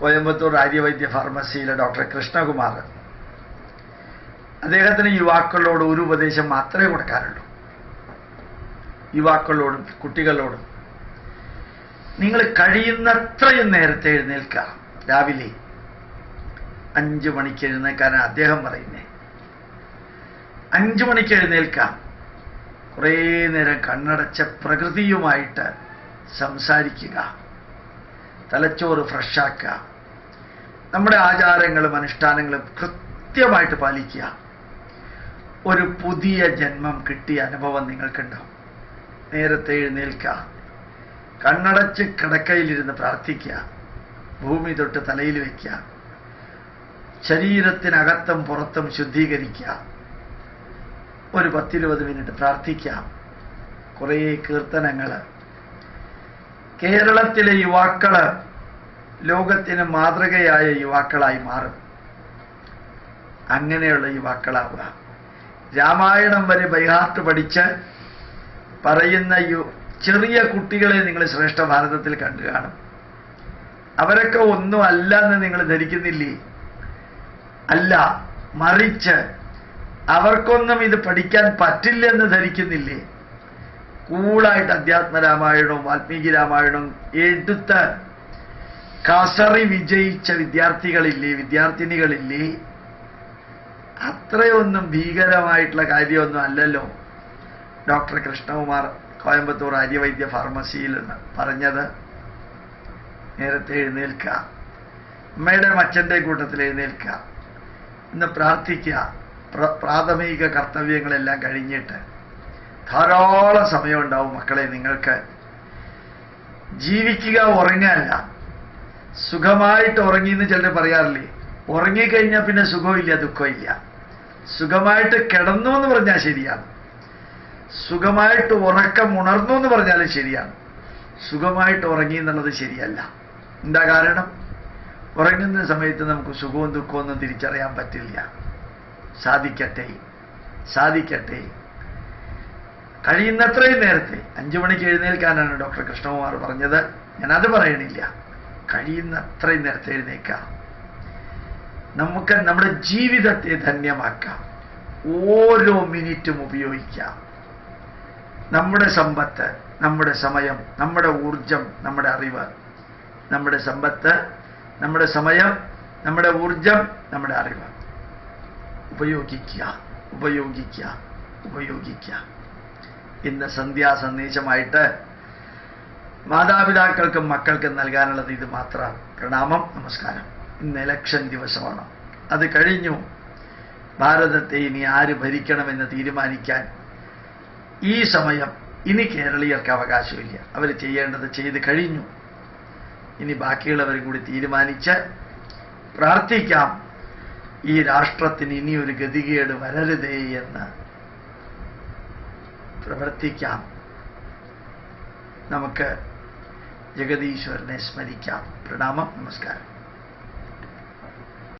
കോയമ്പത്തൂർ ആര്യവൈദ്യ ഫാർമസിയിലെ ഡോക്ടർ കൃഷ്ണകുമാർ. അദ്ദേഹത്തിന് യുവാക്കളോട് ഒരു ഉപദേശം മാത്രമേ കൊടുക്കാറുള്ളൂ. യുവാക്കളോടും കുട്ടികളോടും. നിങ്ങൾ കഴിയുന്നത്രയും നേരത്തെ എഴുന്നേൽക്കുക. രാവിലെ അഞ്ചു മണിക്ക് എഴുന്നേൽക്കാനാണ് അദ്ദേഹം പറയുന്നത് അഞ്ചു മണിക്ക് എഴുന്നേൽക്കാം. കുറേ നേരം കണ്ണടച്ച പ്രകൃതിയുമായിട്ട് സംസാരിക്കുക. തലച്ചോറ് ഫ്രഷാക്കുക. നമ്മുടെ ആചാരങ്ങളും അനുഷ്ഠാനങ്ങളും കൃത്യമായിട്ട് പാലിക്കുക. ഒരു പുതിയ ജന്മം കിട്ടിയ അനുഭവം നിങ്ങൾക്കുണ്ടാവും നേരത്തെ എഴുന്നേൽക്കുക. കണ്ണടച്ച് കിടക്കയിലിരുന്ന് പ്രാർത്ഥിക്കുക. ഭൂമി തൊട്ട് തലയിൽ വയ്ക്കുക ശരീരത്തിനകത്തും പുറത്തും ശുദ്ധീകരിക്കുക. ഒരു പത്തിരുപത് മിനിറ്റ് പ്രാർത്ഥിക്കാം കുറേ കീർത്തനങ്ങൾ കേരളത്തിലെ യുവാക്കൾ ലോകത്തിന് മാതൃകയായ യുവാക്കളായി മാറും. അങ്ങനെയുള്ള യുവാക്കളാവുക. രാമായണം വരെ ബൈഹാർട്ട് പഠിച്ച് പറയുന്ന യു ചെറിയ കുട്ടികളെ നിങ്ങൾ ശ്രേഷ്ഠ ഭാരതത്തിൽ കണ്ടു കാണും. അവരൊക്കെ ഒന്നും അല്ല എന്ന് നിങ്ങൾ ധരിക്കുന്നില്ലേ? അല്ല മറിച്ച് അവർക്കൊന്നും ഇത് പഠിക്കാൻ പറ്റില്ലെന്ന് ധരിക്കുന്നില്ലേ? കൂളായിട്ട് അധ്യാത്മ രാമായണവും വാൽമീകി രാമായണവും എടുത്ത് കസറി വിജയിച്ച വിദ്യാർത്ഥികളില്ലേ വിദ്യാർത്ഥിനികളില്ലേ അത്രയൊന്നും ഭീകരമായിട്ടുള്ള കാര്യമൊന്നും അല്ലല്ലോ. ഡോക്ടർ കൃഷ്ണകുമാർ കോയമ്പത്തൂർ ആര്യവൈദ്യ ഫാർമസിയിൽ പറഞ്ഞത്. നേരത്തെ എഴുന്നേൽക്കുക. അമ്മയുടെ അച്ഛന്റെ കൂട്ടത്തിൽ എഴുന്നേൽക്കുക. ഇന്ന് പ്രാർത്ഥിക്കുക. പ്രാഥമിക കർത്തവ്യങ്ങളെല്ലാം കഴിഞ്ഞിട്ട് ധാരാളം സമയം ഉണ്ടാവും മക്കളെ നിങ്ങൾക്ക്. ജീവിക്കുക ഉറങ്ങാനല്ല സുഖമായിട്ട് ഉറങ്ങി എന്ന് ചിലർ പറയാറില്ലേ? ഉറങ്ങിക്കഴിഞ്ഞാൽ പിന്നെ സുഖമില്ല ദുഃഖമില്ല. സുഖമായിട്ട് കിടന്നു എന്ന് പറഞ്ഞാൽ ശരിയാണ്. സുഖമായിട്ട് ഉറക്കം ഉണർന്നു എന്ന് പറഞ്ഞാലും ശരിയാണ്. സുഖമായിട്ട് ഉറങ്ങി എന്നുള്ളത് ശരിയല്ല. എന്താ കാരണം? ഉറങ്ങുന്ന സമയത്ത് നമുക്ക് സുഖവും ദുഃഖവും ഒന്നും തിരിച്ചറിയാൻ പറ്റില്ല. സാധിക്കട്ടെ. സാധിക്കട്ടെ. കഴിയുന്നത്രയും നേരത്തെ അഞ്ചു മണിക്ക് എഴുന്നേൽക്കാനാണ് ഡോക്ടർ കൃഷ്ണകുമാർ പറഞ്ഞത്. ഞാൻ ഞാനത് പറയണില്ല. കഴിയുന്നത്രയും നേരത്തെ എഴുന്നേൽക്കാം. നമുക്ക് നമ്മുടെ ജീവിതത്തെ ധന്യമാക്കാം. ഓരോ മിനിറ്റും ഉപയോഗിക്കാം. നമ്മുടെ സമ്പത്ത് നമ്മുടെ സമയം നമ്മുടെ ഊർജം നമ്മുടെ അറിവ്. നമ്മുടെ സമ്പത്ത് നമ്മുടെ സമയം നമ്മുടെ ഊർജം നമ്മുടെ അറിവ്. ഉപയോഗിക്കുക ഉപയോഗിക്കുക ഉപയോഗിക്കുക. ഇന്ന് സന്ധ്യാ സന്ദേശമായിട്ട് മാതാപിതാക്കൾക്കും മക്കൾക്കും നൽകാനുള്ളത് ഇത് മാത്രമാണ് പ്രണാമം നമസ്കാരം. ഇന്ന് ഇലക്ഷൻ ദിവസമാണ്. അത് കഴിഞ്ഞു. ഭാരതത്തെ ഇനി ആര് ഭരിക്കണമെന്ന് തീരുമാനിക്കാൻ ഈ സമയം ഇനി കേരളീയർക്ക് അവകാശമില്ല. അവർ ചെയ്യേണ്ടത് ചെയ്ത് കഴിഞ്ഞു. ഇനി ബാക്കിയുള്ളവരും കൂടി തീരുമാനിച്ച് പ്രാർത്ഥിക്കാം. ഈ രാഷ്ട്രത്തിന് ഇനിയൊരു ഗതികേട് വരരുതേ എന്ന് പ്രവർത്തിക്കാം. നമുക്ക് ജഗതീശ്വരനെ സ്മരിക്കാം. പ്രണാമം നമസ്കാരം.